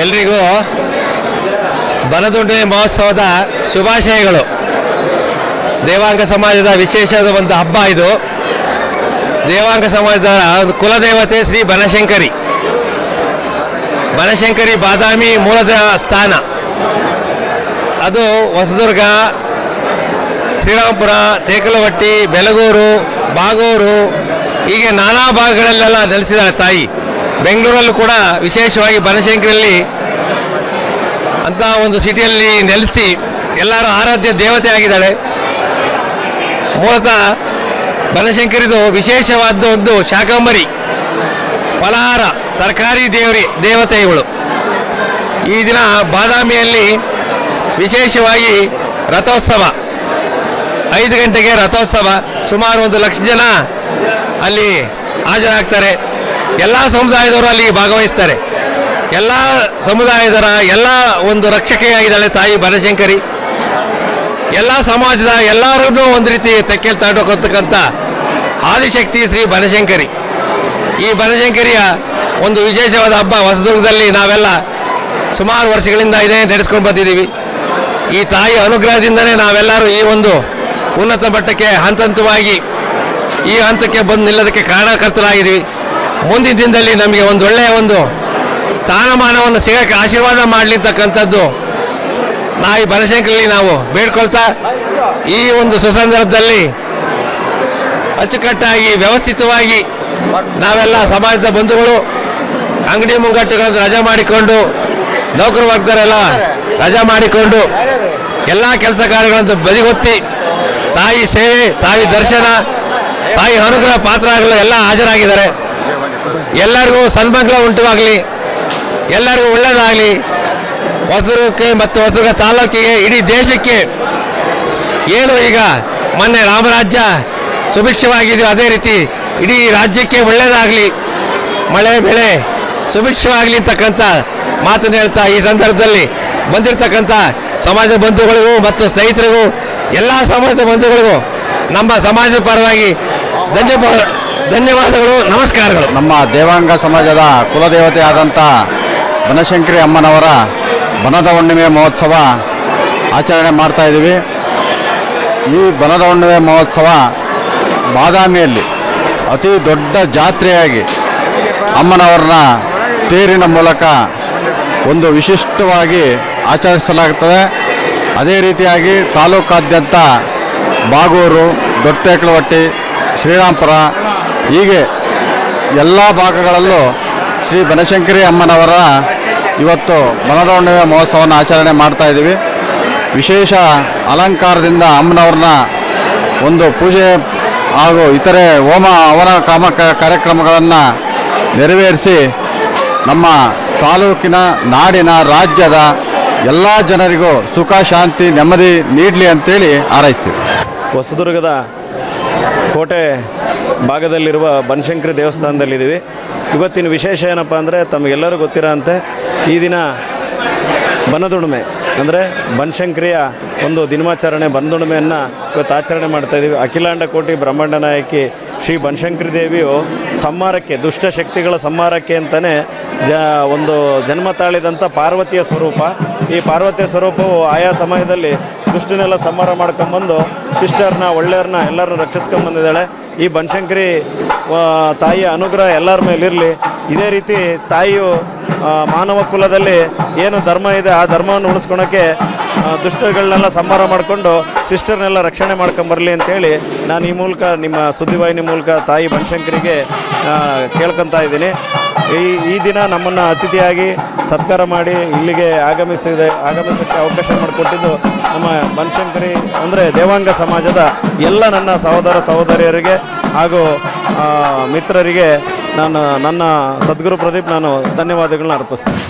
ಎಲ್ರಿಗೂ ಬನದುಂಡಿಮೆ ಮಹೋತ್ಸವದ ಶುಭಾಶಯಗಳು. ದೇವಾಂಗ ಸಮಾಜದ ವಿಶೇಷದ ಒಂದು ಹಬ್ಬ ಇದು. ದೇವಾಂಗ ಸಮಾಜದ ಕುಲದೇವತೆ ಶ್ರೀ ಬನಶಂಕರಿ. ಬನಶಂಕರಿ ಬಾದಾಮಿ ಮೂಲದ ಸ್ಥಾನ. ಅದು ಹೊಸದುರ್ಗ, ಶ್ರೀರಾಮಪುರ, ತೇಕಲವಟ್ಟಿ, ಬೆಲಗೂರು, ಬಾಗೂರು, ಹೀಗೆ ನಾನಾ ಭಾಗಗಳಲ್ಲೆಲ್ಲ ನೆಲೆಸಿದ ತಾಯಿ. ಬೆಂಗಳೂರಲ್ಲೂ ಕೂಡ ವಿಶೇಷವಾಗಿ ಬನಶಂಕರಿಯಲ್ಲಿ ಅಂತ ಒಂದು ಸಿಟಿಯಲ್ಲಿ ನೆಲೆಸಿ ಎಲ್ಲರೂ ಆರಾಧ್ಯ ದೇವತೆ ಆಗಿದ್ದಾಳೆ. ಮೂಲತಃ ಬನಶಂಕರಿದು ವಿಶೇಷವಾದ ಒಂದು ಶಾಕಂಬರಿ ಫಲಹಾರ, ತರಕಾರಿ ದೇವರಿ ದೇವತೆ ಇವಳು ಈ ದಿನ ಬಾದಾಮಿಯಲ್ಲಿ ವಿಶೇಷವಾಗಿ ರಥೋತ್ಸವ, ಐದು ಗಂಟೆಗೆ ರಥೋತ್ಸವ. ಸುಮಾರು ಒಂದು ಲಕ್ಷ ಜನ ಅಲ್ಲಿ ಹಾಜರಾಗ್ತಾರೆ. ಎಲ್ಲ ಸಮುದಾಯದವರು ಅಲ್ಲಿ ಭಾಗವಹಿಸ್ತಾರೆ. ಎಲ್ಲ ಸಮುದಾಯದರ ಎಲ್ಲ ಒಂದು ರಕ್ಷಕೆಯಾಗಿದ್ದಾಳೆ ತಾಯಿ ಬನಶಂಕರಿ. ಎಲ್ಲ ಸಮಾಜದ ಎಲ್ಲರನ್ನೂ ಒಂದು ರೀತಿ ತೆಕ್ಕೆಲ್ ತಾಟೋಕೊಳ್ತಕ್ಕಂಥ ಆದಿಶಕ್ತಿ ಶ್ರೀ ಬನಶಂಕರಿ. ಈ ಬನಶಂಕರಿಯ ಒಂದು ವಿಶೇಷವಾದ ಹಬ್ಬ ಹೊಸದುರ್ಗದಲ್ಲಿ ನಾವೆಲ್ಲ ಸುಮಾರು ವರ್ಷಗಳಿಂದ ಇದೇ ನಡೆಸ್ಕೊಂಡು ಬಂದಿದ್ದೀವಿ. ಈ ತಾಯಿ ಅನುಗ್ರಹದಿಂದಲೇ ನಾವೆಲ್ಲರೂ ಈ ಒಂದು ಉನ್ನತ ಮಟ್ಟಕ್ಕೆ ಹಂತ ಹಂತವಾಗಿ ಈ ಹಂತಕ್ಕೆ ಬಂದು ನಿಲ್ಲೋದಕ್ಕೆ ಕಾರಣಕರ್ತರಾಗಿದ್ದೀವಿ. ಮುಂದಿನ ದಿನದಲ್ಲಿ ನಮಗೆ ಒಂದು ಒಳ್ಳೆಯ ಒಂದು ಸ್ಥಾನಮಾನವನ್ನು ಸಿಗೋಕ್ಕೆ ಆಶೀರ್ವಾದ ಮಾಡಲಿರ್ತಕ್ಕಂಥದ್ದು ನಾ ಈ ಬನಶಂಕರಲ್ಲಿ ನಾವು ಬೇಡ್ಕೊಳ್ತಾ ಈ ಒಂದು ಸುಸಂದರ್ಭದಲ್ಲಿ ಅಚ್ಚುಕಟ್ಟಾಗಿ, ವ್ಯವಸ್ಥಿತವಾಗಿ ನಾವೆಲ್ಲ ಸಮಾಜದ ಬಂಧುಗಳು, ಅಂಗಡಿ ಮುಂಗಟ್ಟುಗಳನ್ನು ರಜಾ ಮಾಡಿಕೊಂಡು, ನೌಕರ ವರ್ಗದವರೆಲ್ಲ ರಜಾ ಮಾಡಿಕೊಂಡು ಎಲ್ಲ ಕೆಲಸ ಕಾರ್ಯಗಳನ್ನು ಬದಿಗೊತ್ತಿ, ತಾಯಿ ಸೇವೆ, ತಾಯಿ ದರ್ಶನ, ತಾಯಿ ಅನುಗ್ರಹ ಪಾತ್ರಗಳು ಎಲ್ಲ ಹಾಜರಾಗಿದ್ದಾರೆ. ಎಲ್ಲರಿಗೂ ಸನ್ಮಂಗಲ ಉಂಟುವಾಗಲಿ, ಎಲ್ಲರಿಗೂ ಒಳ್ಳೆಯದಾಗಲಿ ಹೊಸದುರ್ಗಕ್ಕೆ ಮತ್ತು ಹೊಸದುರ್ಗ ತಾಲೂಕಿಗೆ, ಇಡೀ ದೇಶಕ್ಕೆ ಏನು ಈಗ, ಮೊನ್ನೆ ರಾಮರಾಜ್ಯ ಸುಭಿಕ್ಷವಾಗಿದೆಯೋ ಅದೇ ರೀತಿ ಇಡೀ ರಾಜ್ಯಕ್ಕೆ ಒಳ್ಳೆಯದಾಗಲಿ ಮಳೆ, ಬೆಳೆ ಸುಭಿಕ್ಷವಾಗಲಿ ಅಂತಕ್ಕಂಥ ಮಾತನ್ನು ಹೇಳ್ತಾ ಈ ಸಂದರ್ಭದಲ್ಲಿ ಬಂದಿರತಕ್ಕಂಥ ಸಮಾಜ ಬಂಧುಗಳಿಗೂ ಮತ್ತು ಸ್ನೇಹಿತರಿಗೂ, ಎಲ್ಲ ಸಮಾಜದ ಬಂಧುಗಳಿಗೂ, ನಮ್ಮ ಸಮಾಜದ ಪರವಾಗಿ ಧನ್ಯವಾದ. ಧನ್ಯವಾದಗಳು, ನಮಸ್ಕಾರಗಳು. ನಮ್ಮ ದೇವಾಂಗ ಸಮಾಜದ ಕುಲದೇವತೆ ಆದಂಥ ಬನಶಂಕರಿ ಅಮ್ಮನವರ ಬನದ ಹುಣ್ಣಿಮೆ ಮಹೋತ್ಸವ ಆಚರಣೆ ಮಾಡ್ತಾ ಇದ್ದೀವಿ. ಈ ಬನದ ಹುಣ್ಣಿಮೆ ಮಹೋತ್ಸವ ಬಾದಾಮಿಯಲ್ಲಿ ಅತಿ ದೊಡ್ಡ ಜಾತ್ರೆಯಾಗಿ ಅಮ್ಮನವರನ್ನ ತೇರಿನ ಮೂಲಕ ಒಂದು ವಿಶಿಷ್ಟವಾಗಿ ಆಚರಿಸಲಾಗುತ್ತದೆ ಅದೇ ರೀತಿಯಾಗಿ ತಾಲೂಕಾದ್ಯಂತ ಬಾಗೂರು ದೊಡ್ಡತೇಕಲವಟ್ಟಿ ಶ್ರೀರಾಂಪುರ ಹೀಗೆ ಎಲ್ಲ ಭಾಗಗಳಲ್ಲೂ ಶ್ರೀ ಬನಶಂಕರಿ ಅಮ್ಮನವರ ಇವತ್ತು ಹುಣ್ಣಿಮೆ ಮಹೋತ್ಸವವನ್ನು ಆಚರಣೆ ಮಾಡ್ತಾ ಇದ್ದೀವಿ. ವಿಶೇಷ ಅಲಂಕಾರದಿಂದ ಅಮ್ಮನವ್ರನ್ನ ಒಂದು ಪೂಜೆ ಹಾಗೂ ಇತರೆ ಹೋಮ ಅವರ ಕಾಮ ಕಾರ್ಯಕ್ರಮಗಳನ್ನು ನೆರವೇರಿಸಿ ನಮ್ಮ ತಾಲೂಕಿನ ನಾಡಿನ ರಾಜ್ಯದ ಎಲ್ಲ ಜನರಿಗೂ ಸುಖ, ಶಾಂತಿ, ನೆಮ್ಮದಿ ನೀಡಲಿ ಅಂತೇಳಿ ಹಾರೈಸ್ತೀವಿ. ಹೊಸದುರ್ಗದ ಕೋಟೆ ಭಾಗದಲ್ಲಿರುವ ಬನಶಂಕರಿ ದೇವಸ್ಥಾನದಲ್ಲಿದ್ದೀವಿ. ಇವತ್ತಿನ ವಿಶೇಷ ಏನಪ್ಪ ಅಂದರೆ ತಮಗೆಲ್ಲರೂ ಗೊತ್ತಿರೋಂತೆ ಈ ದಿನ ಬನದುಣಿಮೆ, ಅಂದರೆ ಬನಶಂಕರಿಯ ಒಂದು ದಿನಮಾಚರಣೆ ಬನದುಣಿಮೆಯನ್ನು ಇವತ್ತು ಆಚರಣೆ ಮಾಡ್ತಾಯಿದ್ದೀವಿ ಅಖಿಲಾಂಡ ಕೋಟಿ ಬ್ರಹ್ಮಾಂಡ ನಾಯಕಿ ಶ್ರೀ ಬನಶಂಕರಿ ದೇವಿಯು ಸಂಹಾರಕ್ಕೆ, ದುಷ್ಟ ಶಕ್ತಿಗಳ ಸಂಹಾರಕ್ಕೆ ಅಂತಲೇ ಜ, ಒಂದು ಜನ್ಮ ತಾಳಿದಂಥ ಪಾರ್ವತಿಯ ಸ್ವರೂಪ. ಈ ಪಾರ್ವತಿಯ ಸ್ವರೂಪವು ಆಯಾ ಸಮಯದಲ್ಲಿ ದುಷ್ಟನೆಲ್ಲ ಸಂಹಾರ ಮಾಡ್ಕೊಂಬಂದು ಸಿಸ್ಟರ್ನ ಒಳ್ಳೆಯವ್ರನ್ನ ಎಲ್ಲರನ್ನ ರಕ್ಷಿಸ್ಕೊಂಬಂದಿದ್ದಾಳೆ. ಈ ಬನಶಂಕರಿ ತಾಯಿಯ ಅನುಗ್ರಹ ಎಲ್ಲರ ಮೇಲಿರಲಿ ಇದೇ ರೀತಿ ತಾಯಿಯು ಮಾನವ ಕುಲದಲ್ಲಿ ಏನು ಧರ್ಮ ಇದೆ, ಆ ಧರ್ಮವನ್ನು ಉಳಿಸ್ಕೊಳಕ್ಕೆ ದುಷ್ಟಗಳನ್ನೆಲ್ಲ ಸಂಹಾರ ಮಾಡಿಕೊಂಡು ಸಿಸ್ಟರ್ನೆಲ್ಲ ರಕ್ಷಣೆ ಮಾಡ್ಕೊಂಬರಲಿ ಅಂತೇಳಿ ನಾನು ಈ ಮೂಲಕ ನಿಮ್ಮ ಸುದ್ದಿವಾಹಿನಿ ಮೂಲಕ ತಾಯಿ ಬನಶಂಕರಿಗೆ ಕೇಳ್ಕೊತ ಇದ್ದೀನಿ. ಈ ಈ ದಿನ ನಮ್ಮನ್ನು ಅತಿಥಿಯಾಗಿ ಸತ್ಕಾರ ಮಾಡಿ ಇಲ್ಲಿಗೆ ಆಗಮಿಸಿದೆ, ಆಗಮಿಸೋಕ್ಕೆ ಅವಕಾಶ ಮಾಡಿಕೊಟ್ಟಿದ್ದು ನಮ್ಮ ಬನಶಂಕರಿ ಅಂದರೆ ದೇವಾಂಗ ಸಮಾಜದ ಎಲ್ಲ ನನ್ನ ಸಹೋದರ ಸಹೋದರಿಯರಿಗೆ ಹಾಗೂ ಮಿತ್ರರಿಗೆ ನಾನು ನನ್ನ ಸದ್ಗುರು ಪ್ರದೀಪ್ ನಾನು ಧನ್ಯವಾದಗಳನ್ನ ಅರ್ಪಿಸ್ತೇನೆ.